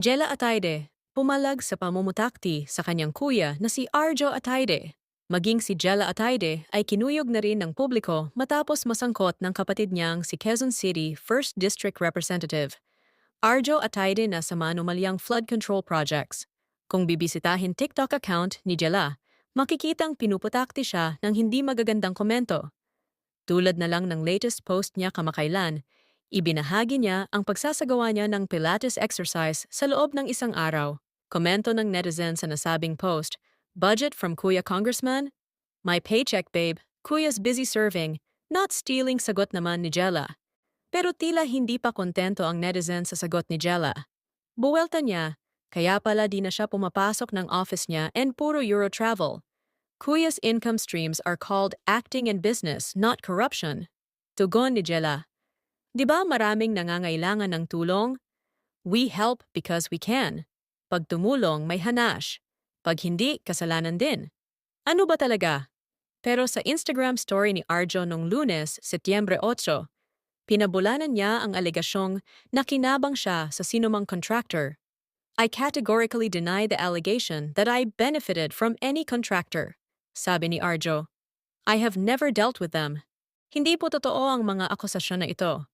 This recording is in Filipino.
Jella Ataide, pumalag sa pamumutakti sa kanyang kuya na si Arjo Ataide. Maging si Jella Ataide ay kinuyog na rin ng publiko matapos masangkot ng kapatid niyang si Quezon City 1st District Representative. Arjo Ataide na sa manumalyang flood control projects. Kung bibisitahin TikTok account ni Jella, makikitang pinuputakti siya ng hindi magagandang komento. Tulad na lang ng latest post niya kamakailan, ibinahagi niya ang pagsasagawa niya ng Pilates exercise sa loob ng isang araw. Komento ng netizen sa nasabing post, Budget from Kuya Congressman? My paycheck babe, Kuya's busy serving, not stealing sagot naman ni Jella. Pero tila hindi pa kontento ang netizen sa sagot ni Jella. Buwelta niya, kaya pala di na siya pumapasok ng office niya and puro Euro travel. Kuya's income streams are called acting and business, not corruption. Tugon ni Jella. Di ba maraming nangangailangan ng tulong? We help because we can. Pag tumulong, may hanash. Pag hindi, kasalanan din. Ano ba talaga? Pero sa Instagram story ni Arjo nung lunes, Setyembre 8, pinabulanan niya ang alegasyong nakinabang siya sa sinumang contractor. I categorically deny the allegation that I benefited from any contractor, sabi ni Arjo. I have never dealt with them. Hindi po totoo ang mga akusasyon na ito.